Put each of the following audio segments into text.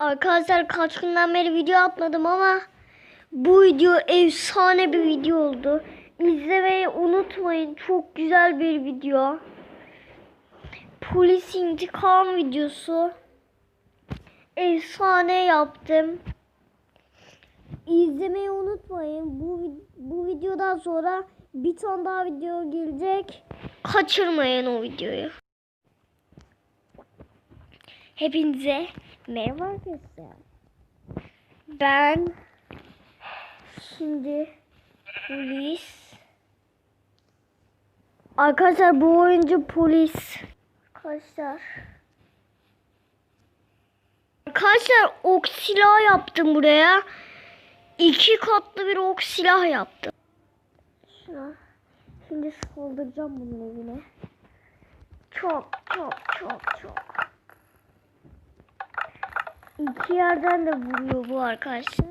Arkadaşlar kaç günden beri video atmadım ama bu video efsane bir video oldu. İzlemeyi unutmayın. Çok güzel bir video. Polis intikam videosu. Efsane yaptım. İzlemeyi unutmayın. Bu bu videodan sonra bir tane daha video gelecek. Kaçırmayın o videoyu. Hepinize merhaba arkadaşlar. Ben şimdi polis. Arkadaşlar bu oyuncu polis. Arkadaşlar. Arkadaşlar ok silah yaptım buraya. İki katlı bir ok silah yaptım. Şuna. Şimdi saldıracağım bunun evine. Çok çok çok çok. İki yerden de vuruyor bu arkadaşlar.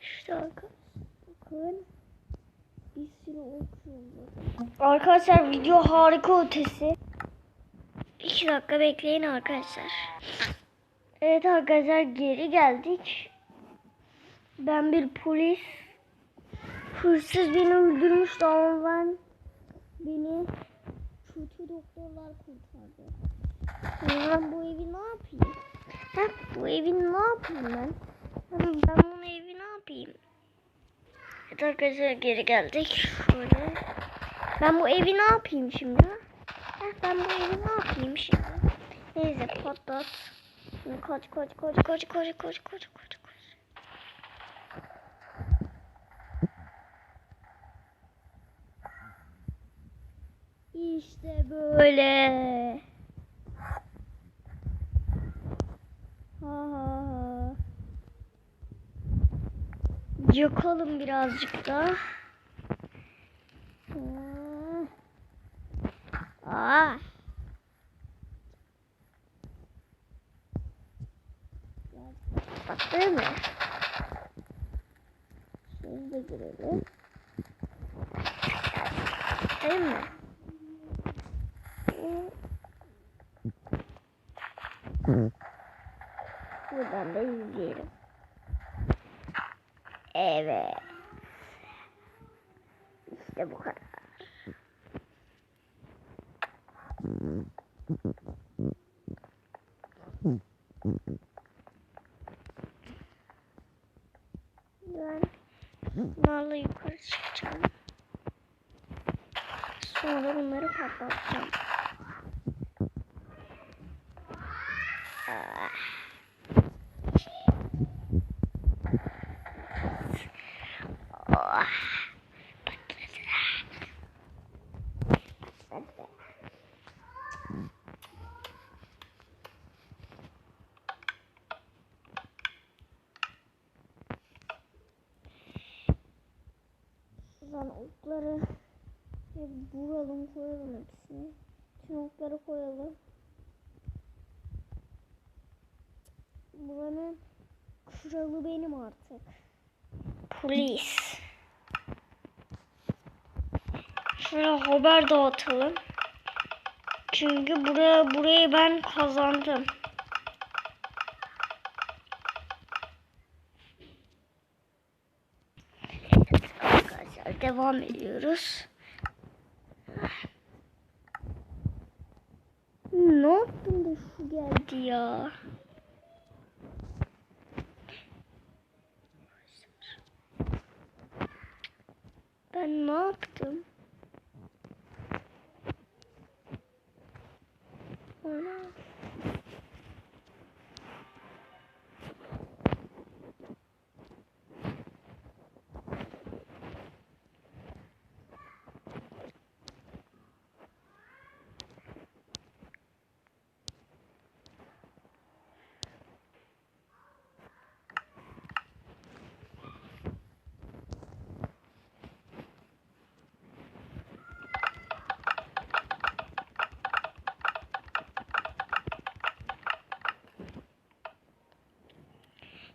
İşte bakın. Bir sürü. Arkadaşlar video harika ötesi. İki dakika bekleyin arkadaşlar. Evet arkadaşlar geri geldik. Ben bir polis. Hırsız beni öldürmüştü ama ben beni kötü doktorlar kurtardı. Ben bu evi ne yapayım? Ha, bu evi ne yapayım? Ben, ben bunu evi ne yapayım? Evet arkadaşlar geri geldik. Şöyle. Ben bu evi ne yapayım şimdi? Ben bu evi ne yapayım şimdi? Neyse patlat. Şimdi kaç kaç kaç kaç kaç kaç kaç kaç kaç. İşte böyle. Ha ha ha. Yakalım birazcık da. Aa. Bak değil mi? Girelim. Değil mi? Buradan da izleyelim. Evet. İşte bu kadar. Ben bunlarla yukarı çıkacağım. Sonra bunları patlatacağım. Şuradan okları hep vuralım koyalım hepsini. Tüm okları koyalım. Buranın kralı benim artık. Polis. Şöyle haber dağıtalım. Çünkü buraya burayı ben kazandım. Devam ediyoruz. Ne yaptın da şu geldi ya? Ben ne yaptım?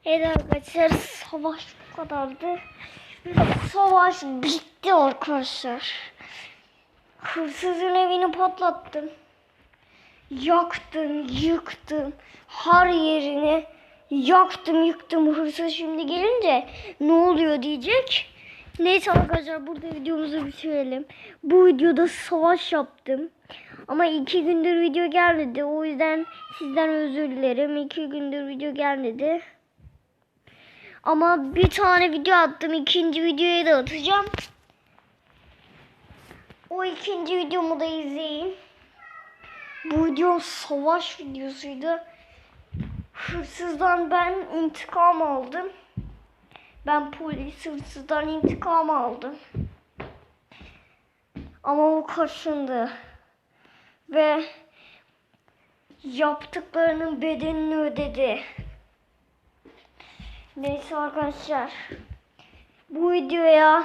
Evet arkadaşlar savaş bu kadardı. Savaş bitti arkadaşlar. Hırsızın evini patlattım. Yaktım, yıktım. Her yerini yaktım, yıktım. Hırsız şimdi gelince ne oluyor diyecek. Neyse arkadaşlar burada videomuzu bitirelim. Bu videoda savaş yaptım. Ama iki gündür video gelmedi. O yüzden sizden özür dilerim. İki gündür video gelmedi. Ama bir tane video attım. İkinci videoyu da atacağım. O ikinci videomu da izleyin. Bu video savaş videosuydu. Hırsızdan ben intikam aldım. Ben polis hırsızdan intikam aldım. Ama o kaşındı. Ve yaptıklarının bedelini ödedi. Neyse arkadaşlar. Bu videoya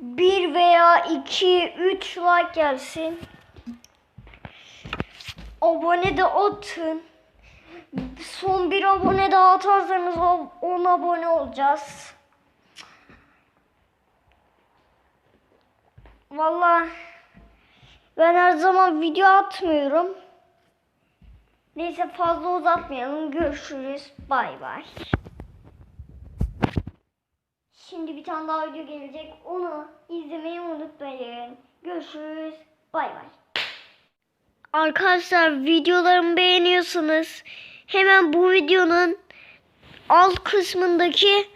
bir veya iki, üç like gelsin. Abone de atın. Son bir abone daha atarsanız o- 10 abone olacağız. Vallahi ben her zaman video atmıyorum. Neyse fazla uzatmayalım. Görüşürüz. Bay bay. Şimdi bir tane daha video gelecek. Onu izlemeyi unutmayın. Görüşürüz. Bay bay. Arkadaşlar videolarımı beğeniyorsanız hemen bu videonun alt kısmındaki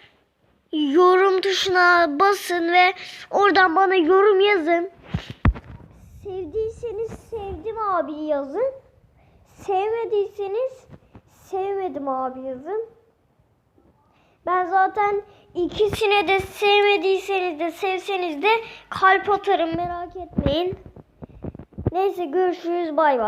yorum tuşuna basın ve oradan bana yorum yazın. Sevdiyseniz sevdim abi yazın. Sevmediyseniz sevmedim abi yazın. Ben zaten ikisine de sevmediyseniz de sevseniz de kalp atarım merak etmeyin. Neyse görüşürüz bay bay.